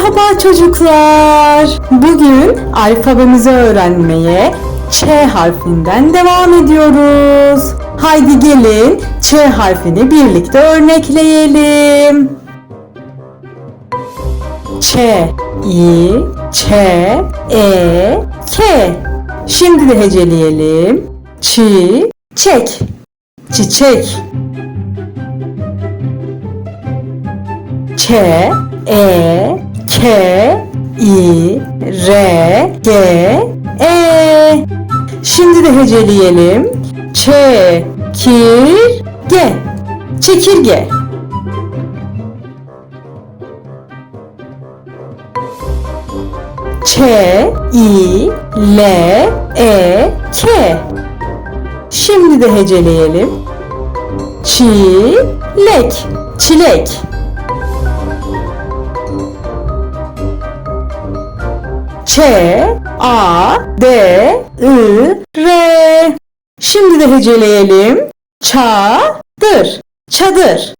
Merhaba çocuklar. Bugün alfabemizi öğrenmeye Ç harfinden devam ediyoruz. Haydi gelin Ç harfini birlikte örnekleyelim. Ç, i, ç, e, k. Şimdi de heceleyelim. Çi, çek, çiçek. Ç, E, K, İ, R, G, E. Şimdi de heceleyelim. Ç, kir, G. Çekirge. Ç, İ, L, E, K. Şimdi de heceleyelim. Çilek, çilek. Ç, A, D, I, R. Şimdi de heceleyelim. Çadır, çadır.